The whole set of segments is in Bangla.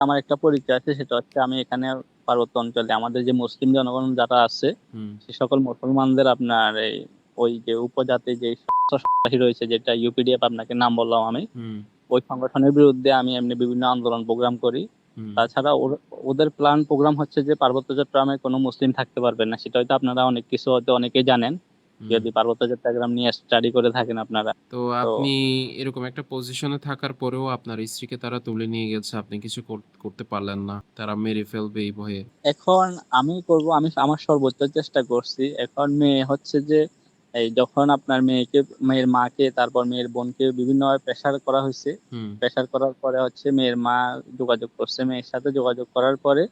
আমার একটা পরিচয় আছে সেটা হচ্ছে আমি এখানে পার্বত্য অঞ্চলে আমাদের যে মুসলিম জনগণ যারা আছে সে সকল মুসলমানদের আপনার এই ওই যে উপজাতি যে রয়েছে যেটা ইউপিডিএফ আপনাকে নাম বললাম আমি ওই সংগঠনের বিরুদ্ধে আমি এমনি বিভিন্ন আন্দোলন প্রোগ্রাম করি। তাছাড়া ওদের প্ল্যান প্রোগ্রাম হচ্ছে যে পার্বত্য চট্টগ্রামে কোনো মুসলিম থাকতে পারবে না সেটা হয়তো আপনারা অনেক কিছু হয়তো অনেকেই জানেন। যদি পার্বত্য চট্টগ্রাম নিয়ে স্টাডি করে থাকেন আপনারা। তো আপনি এরকম একটা পজিশনে থাকার পরেও আপনার স্ত্রীকে তারা তুলে নিয়ে গেছে আপনি কিছু করতে পারলেন না। তারা মেরে ফেলবে এই ভয়ে। এখন আমি করব আমি আমার সর্বোচ্চ চেষ্টা করছি। এখন মেয়ে হচ্ছে যে এই যখন আপনার মেয়েকে মেয়ের মাকে তারপর মেয়ের বোনকে বিভিন্নভাবে প্রেশার করা হয়েছে। প্রেশার করার পরে হচ্ছে মেয়ের মা যোগাযোগ করছে। মেয়ের সাথে যোগাযোগ করার পরে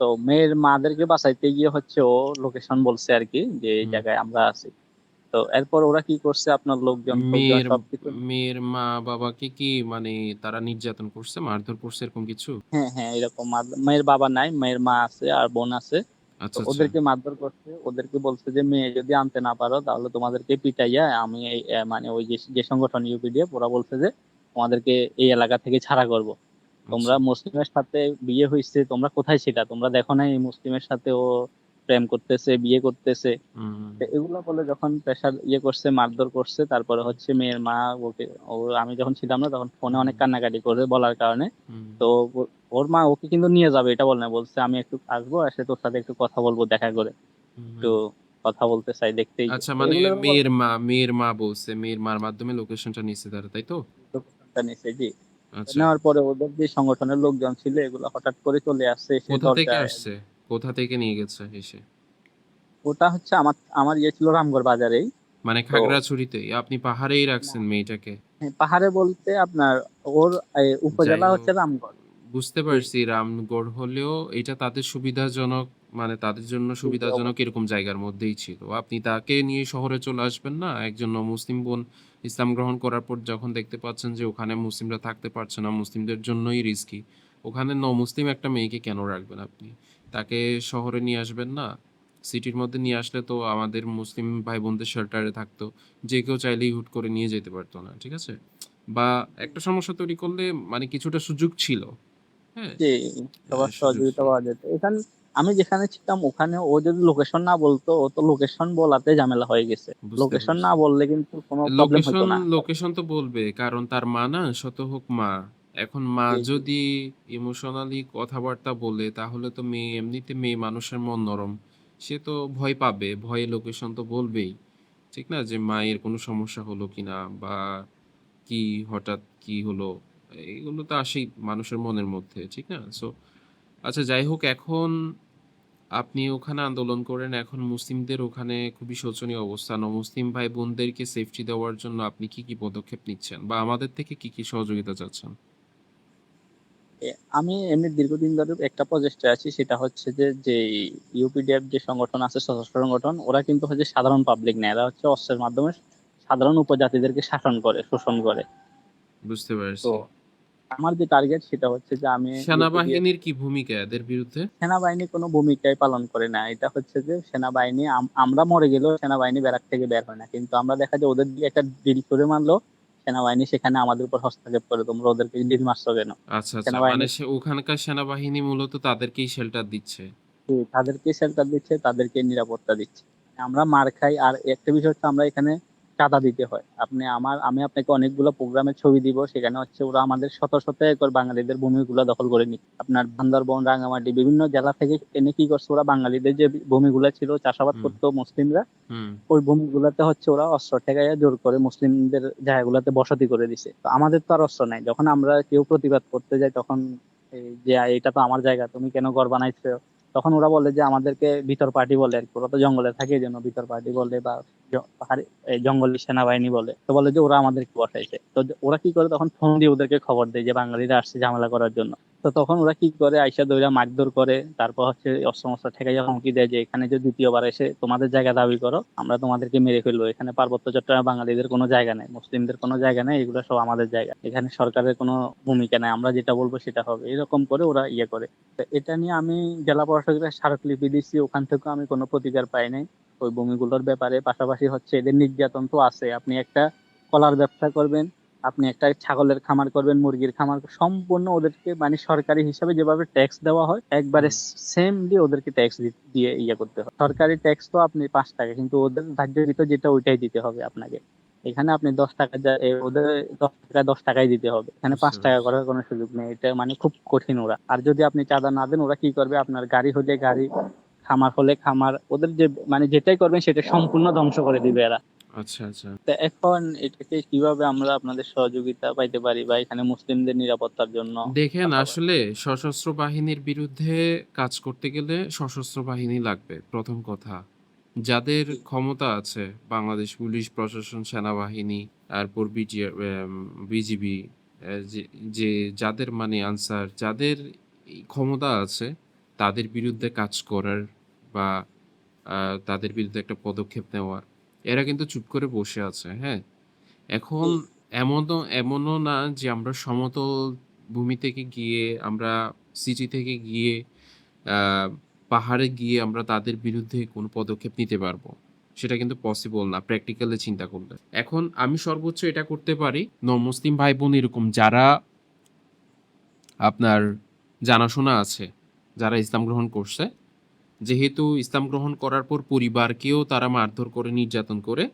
তো মেয়ের মাদেরকে বাঁচাইতে গিয়ে হচ্ছে ও লোকেশন বলছে আর কি যে এই জায়গায় আমরা আছি। তো এরপর ওরা কি করছে? আপনার লোকজন মেয়ের মা বাবাকে কি মানে তারা নির্যাতন করছে মারধর করছে এরকম কিছু? হ্যাঁ হ্যাঁ এরকম মেয়ের বাবা নাই মেয়ের মা আছে আর বোন আছে। আচ্ছা আচ্ছা। ওদেরকে মারধর করছে ওদেরকে বলছে যে মেয়ে যদি আনতে না পারো তাহলে তোমাদেরকে পিটাইয়া আমি মানে ওই যে যে সংগঠন ইউপিডিএফ ওরা বলছে যে তোমাদেরকে এই এলাকা থেকে ছাড়া করব। তোমরা। মুসলিমের সাথে বিয়ে হয়েছে তোমরা কোথায় ছিলা? তোমরা দেখো না এই মুসলিমের সাথে ও প্রেম করতেছে বিয়ে করতেছে। তো এগুলো বলে যখন প্রেশার ইয়ে করছে মারধর করছে তারপরে হচ্ছে মেয়ের মা ওকে ও আমি যখন ছিলাম না তখন ফোনে অনেক কান্নাকাটি করে বলার কারণে। তো ওর মা ওকে কিন্তু নিয়ে যাবে এটা বলে না বলছে আমি একটু আসব এসে তোর সাথে একটু কথা বলব দেখা করে। একটু কথা বলতে চাই দেখতেই আচ্ছা মানে মেয়ের মা মেয়ের মা বলছে মেয়ের মার মাধ্যমে লোকেশনটা নিচ্ছে তারা তাই তো? লোকটা নিছে, জি। নেওয়ার পরে ওদের যে সংগঠনের লোকজন ছিল এগুলো হঠাৎ করে চলে আসছে কোথা থেকে আসছে? কোথা থেকে নিয়ে গেছে এসে? ওটা হচ্ছে আমার আমার ইয়ে ছিল রামগড় বাজারেই। মানে খাগড়াছড়িতে আপনি পাহাড়েই রাখছেন মেয়েটাকে? হ্যাঁ, পাহাড়ে বলতে আপনার ওর উপজেলা হচ্ছে রামগড়। বুঝতে পারছি রামগড় হলেও এটা তাদের সুবিধাজনক মানে তাদের জন্য সুবিধাজনক এরকম জায়গার মধ্যেই ছিল। আপনি তাকে নিয়ে শহরে চলে আসবেন না? একজন মুসলিম বোন ইসলাম গ্রহণ করার পর যখন দেখতে পাচ্ছেন যে ওখানে মুসলিমরা থাকতে পারছে না মুসলিমদের জন্যই রিস্কি ওখানে ন মুসলিম একটা মেয়েকে কেন রাখবেন আপনি? তাকে শহরে নিয়ে আসবেন না? সিটির মধ্যে নিয়ে আসলে তো আমাদের মুসলিম ভাই বোনদের শেল্টারে থাকতো। যে কেউ চাইলেই হুট করে নিয়ে যেতে পারতো না ঠিক আছে? বা একটা সমস্যা তৈরি করলে মানে কিছুটা সুযোগ ছিল। হ্যাঁ? সবার সহযোগিতা পাওয়া যেত। এখানে আমি যেখানে ছিলাম ওখানে ও যদি লোকেশন না বলতো ও তো লোকেশন বলাতে ঝামেলা হয়ে গেছে। লোকেশন না বললে কিন্তু কোনো প্রবলেম হতো না। লোকেশন তো বলবে কারণ তার মা না শত হোক মা। এখন মা। যদি ইমোশনালি কথাবার্তা বলে তাহলে তো মেয়ে এমনিতে মেয়ে মানুষের মন নরম। সে তো ভয় পাবে ভয়ে লোকেশন তো বলবেই। ঠিক না? যে মায়ের কোনো সমস্যা হলো কিনা বা কি হঠাৎ কি হলো? এইগুলো তো আসেই মানুষের মনের মধ্যে ঠিক না? সো আচ্ছা যাই হোক এখন আপনি ওখানে আন্দোলন করেন। এখন মুসলিমদের ওখানে খুবই শোচনীয় অবস্থা। মুসলিম ভাই বোনদেরকে সেফটি দেওয়ার জন্য আপনি কি কি পদক্ষেপ নিচ্ছেন? বা আমাদের থেকে কি কি সহযোগিতা চাচ্ছেন? আমি এমনি দীর্ঘদিন ধরে একটা প্রচেষ্টা আছি সেটা হচ্ছে যে যে ইউপিডিএফ যে সংগঠন আছে সশস্ত্র সংগঠন ওরা কিন্তু হচ্ছে সাধারণ পাবলিক না। এরা হচ্ছে অস্ত্রের মাধ্যমে সাধারণ উপজাতিদেরকে শাসন করে শোষণ করে। বুঝতে পারছি। আমার যে টার্গেট সেটা হচ্ছে যে আমি সেনাবাহিনীর কি ভূমিকা এদের বিরুদ্ধে? সেনাবাহিনী কোনো ভূমিকাই পালন করে না। এটা হচ্ছে যে সেনাবাহিনী আমরা মরে গেলেও সেনাবাহিনী ব্যারাক থেকে বের হয় না। কিন্তু আমরা দেখা যায় ওদের দিয়ে একটা ডিল করে মানলো সেনাবাহিনী সেখানে আমাদের উপর হস্তক্ষেপ করে। তোমরা ওদেরকে ডিল মারছো কেন? আচ্ছা আচ্ছা। মানে ওখানকার সেনাবাহিনী মূলত তাদেরকেই শেল্টার দিচ্ছে? তাদেরকে শেল্টার দিচ্ছে তাদেরকে নিরাপত্তা দিচ্ছে। আমরা মার খাই। আর একটা বিষয় হচ্ছে আমরা এখানে চাঁদা দিতে হয়। আপনি আমার আমি আপনাকে অনেকগুলো প্রোগ্রামের ছবি দিব সেখানে হচ্ছে ওরা আমাদের শত শত একর বাঙালিদের ভূমিগুলো দখল করে নি আপনার বান্দরবন রাঙামাটি বিভিন্ন জেলা থেকে এনে কি করছে ওরা? বাঙালিদের যে ভূমিগুলো ছিল চাষাবাদ করতো মুসলিমরা ওই ভূমিগুলোতে হচ্ছে ওরা অস্ত্র ঠেকাইয়া জোর করে মুসলিমদের জায়গাগুলোতে বসতি করে দিছে। তো আমাদের তো আর অস্ত্র নাই। যখন আমরা কেউ প্রতিবাদ করতে যাই তখন এই যে এটা তো আমার জায়গা তুমি কেন ঘর বানাইছো? তখন ওরা বলে যে আমাদেরকে ভিতর পার্টি বলে আর কি। ওরা তো জঙ্গলে থাকে, এই জন্য ভিতর পার্টি বলে বা জঙ্গলের সেনাবাহিনী বলে। তো বলে যে ওরা আমাদেরকে বসাইছে তো ওরা কি করে? তখন ফোন দিয়ে ওদেরকে খবর দেয় যে বাঙালিরা আসছে ঝামেলা করার জন্য। তো তখন ওরা কি করে? আইসা দইরা মারধর করে, তারপর হচ্ছে অস্ত্র মস্ত্র ঠেকাইয়া হুমকি দেয় যে, এখানে যে দ্বিতীয়বার এসে তোমাদের জায়গা দাবি করো, আমরা তোমাদেরকে মেরে ফেলব। এখানে পার্বত্য চট্টগ্রামে বাঙালিদের কোনো জায়গা নেই, মুসলিমদের কোনো জায়গা নেই, এগুলো সব আমাদের জায়গা। এখানে সরকারের কোনো ভূমিকা নেই, আমরা যেটা বলব সেটা হবে। এরকম করে ওরা ইয়ে করে। এটা নিয়ে আমি জেলা প্রশাসকের স্মারকলিপি দিচ্ছি, ওখান থেকে আমি কোনো প্রতিকার পাই নাই। ওই ভূমিগুলোর ব্যাপারে। পাশাপাশি হচ্ছে এদের নির্যাতন তো আছে। আপনি একটা কলার ব্যবসা করবেন আপনি একটা ছাগলের খামার করবেন মুরগির খামার সম্পূর্ণ ওদেরকে মানে সরকারি হিসাবে যেভাবে ট্যাক্স দেওয়া হয় একবারে সেমলি ওদেরকে ট্যাক্স দিয়ে ইয়ে করতে হয়। সরকারি ট্যাক্স তো আপনি পাঁচ টাকা কিন্তু ওদের ধার্যকৃত যেটা ওইটাই দিতে হবে আপনাকে। এখানে আপনি দশ টাকা ওদের দশ টাকা দশ টাকাই দিতে হবে। এখানে পাঁচ টাকা করার কোনো সুযোগ নেই এটা মানে খুব কঠিন ওরা। আর যদি আপনি চাঁদা না দেন ওরা কি করবে? আপনার গাড়ি হলে গাড়ি খামার হলে খামার ওদের যে মানে যেটাই করবেন সেটা সম্পূর্ণ ধ্বংস করে দিবে এরা। আচ্ছা আচ্ছা। তো এখন এটাকে কীভাবে আমরা আপনাদের সহযোগিতা পাইতে পারি বা এখানে মুসলিমদের নিরাপত্তার জন্য? দেখেন আসলে সশস্ত্র বাহিনীর বিরুদ্ধে কাজ করতে গেলে সশস্ত্র বাহিনী লাগবে প্রথম কথা। যাদের ক্ষমতা আছে বাংলাদেশ পুলিশ প্রশাসন সেনাবাহিনী তারপর বিজিবি যে যাদের মানে আনসার যাদের ক্ষমতা আছে তাদের বিরুদ্ধে কাজ করার বা তাদের বিরুদ্ধে একটা পদক্ষেপ নেওয়ার। এরা কিন্তু চুপ করে বসে আছে হ্যাঁ? এখন এমনও এমনও না যে আমরা সমতল ভূমি থেকে গিয়ে আমরা সিটি থেকে গিয়ে পাহাড়ে গিয়ে আমরা তাদের বিরুদ্ধে কোনো পদক্ষেপ নিতে পারব। সেটা কিন্তু পসিবল না প্র্যাকটিক্যালি চিন্তা করলে। এখন আমি সর্বোচ্চ এটা করতে পারি ন মুসলিম ভাই বোন এরকম যারা আপনার জানাশোনা আছে যারা ইসলাম গ্রহণ করছে যেহেতু ইসলাম গ্রহণ করার পর পরিবারকেও তারা মারধর করে নির্যাতন করে।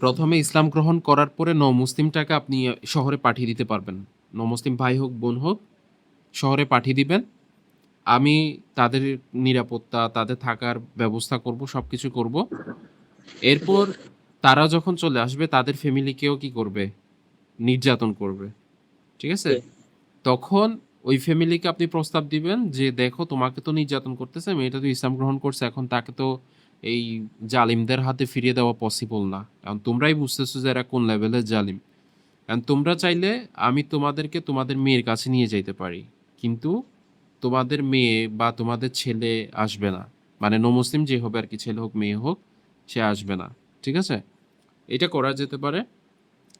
প্রথমে ইসলাম গ্রহণ করার পরে ন মুসলিমটাকে আপনি শহরে পাঠিয়ে দিতে পারবেন। ন মুসলিম ভাই হোক বোন হোক শহরে পাঠিয়ে দিবেন। আমি তাদের নিরাপত্তা তাদের থাকার ব্যবস্থা করব সব কিছু করব। এরপর তারা যখন চলে আসবে তাদের ফ্যামিলিকেও কি করবে? নির্যাতন করবে। ঠিক আছে? তখন ওই ফ্যামিলিকে আপনি প্রস্তাব দিবেন যে, দেখো, তোমাকে তো নির্যাতন করতেছে, মেয়েটা তো ইসলাম গ্রহণ করছে, এখন তাকে তো এই জালিমদের হাতে ফিরিয়ে দেওয়া পসিবল না। কারণ তোমরাই বুঝতেছো যে এরা কোন লেভেলের জালিম। কারণ তোমরা চাইলে আমি তোমাদেরকে তোমাদের মেয়ের কাছে নিয়ে যাইতে পারি, কিন্তু তোমাদের মেয়ে বা তোমাদের ছেলে আসবে না। মানে নো মুসলিম যে হবে আর কি ছেলে হোক, মেয়ে হোক, সে আসবে না। ঠিক আছে? এটা করা যেতে পারে।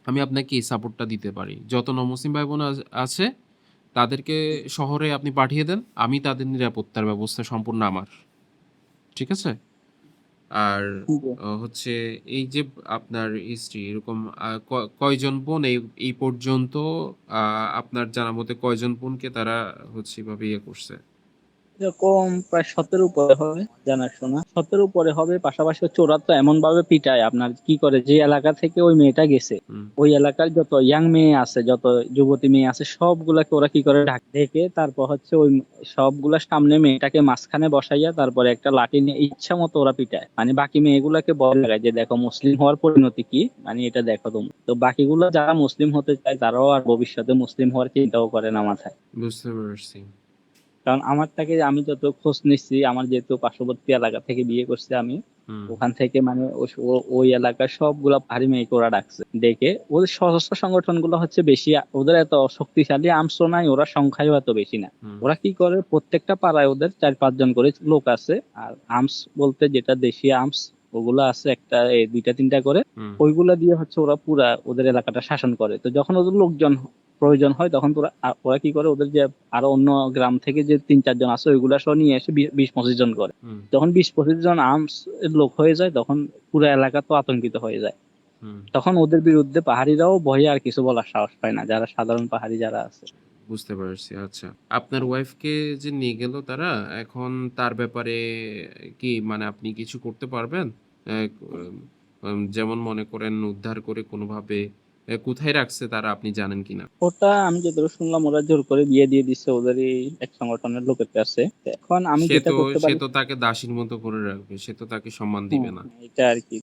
আমি আপনাকে এই সাপোর্টটা দিতে পারি। যত নমুসলিম ভাই বোন আছে তাদেরকে শহরে আপনি পাঠিয়ে দেন আমি তাদের নিরাপত্তার ব্যবস্থা সম্পূর্ণ আমার। ঠিক আছে? আর হচ্ছে এই যে আপনার হিস্ট্রি এরকম কয়জন বোন এই এই পর্যন্ত আহ, আপনার জানা মতে কয়জন বোনকে তারা হচ্ছে এভাবে ইয়ে করছে? এরকম প্রায় সতেরো উপরে হবে জানাশোনা। সতেরো উপরে হবে পাশাপাশি হচ্ছে ওরা তো এমন ভাবে পিটায় আপনার কি করে যে এলাকা থেকে ওই মেয়েটা গেছে। ওই এলাকার যত ইয়াং মেয়ে আছে যত যুবতী মেয়ে আছে সবগুলাকে ওরা কি করে ঢাক ঢেকে তারপর হচ্ছে ওই সবগুলার সামনে মেয়েটাকে মাঝখানে বসাইয়া তারপরে একটা লাঠি নিয়ে ইচ্ছা মতো ওরা পিটায়। মানে বাকি মেয়েগুলাকে বল লাগায় যে দেখো মুসলিম হওয়ার পরিণতি কি? মানে এটা দেখো তুমি। তো বাকিগুলো যারা মুসলিম হতে চায় তারাও আর ভবিষ্যতে মুসলিম হওয়ার চিন্তাও করে না মাথায়। বুঝতে পারছি। কারণ আমার থেকে আমি যত খোঁজ নিচ্ছি আমার যেহেতু পার্শ্ববর্তী এলাকা থেকে বিয়ে করছে আমি ওখান থেকে মানে ওই এলাকার সবগুলা পাহাড়ি মেয়েকে ওরা ডাকছে। ডেকে ওদের সশস্ত্র সংগঠনগুলো হচ্ছে বেশি ওদের এত শক্তিশালী আর্মসও নাই ওরা সংখ্যায় এত বেশি না। ওরা কি করে? প্রত্যেকটা পাড়ায় ওদের চার পাঁচজন করে লোক আছে আর আর্মস বলতে যেটা দেশি আর্মস ওগুলো আছে একটা দুইটা তিনটা করে ওইগুলা দিয়ে হচ্ছে ওরা পুরা ওদের এলাকাটা শাসন করে। তো যখন ওদের লোকজন প্রয়োজন হয় তখন তোরা ওরা কি করে? ওদের যে আরও অন্য গ্রাম থেকে যে তিন চারজন আছে ওইগুলা সহ নিয়ে এসে বিশ পঁচিশ জন করে। যখন বিশ পঁচিশ জন আর্মস লোক হয়ে যায় তখন পুরো এলাকা তো আতঙ্কিত হয়ে যায়। তখন ওদের বিরুদ্ধে পাহাড়িরাও ভয়ে আর কিছু বলার সাহস পায় না যারা সাধারণ পাহাড়ি যারা আছে। বুঝতে পারছি আচ্ছা। আপনার ওয়াইফকে যে নিয়ে গেল তারা এখন তার ব্যাপারে কি মানে আপনি কিছু করতে পারবেন? যেমন মনে করেন উদ্ধার করে কোনোভাবে কোথায় রাখছে তারা আপনি জানেন কিনা? ওটা আমি যতদূর শুনলাম ওরা জোর করে বিয়ে দিয়ে দিচ্ছে ওদেরই এক সংগঠনের লোকের কাছে। এখন আমি যেটা করতে পারি সে তো তাকে দাসীর মতো করে রাখবে সে তো তাকে সম্মান দিবে না। এটা আর কি।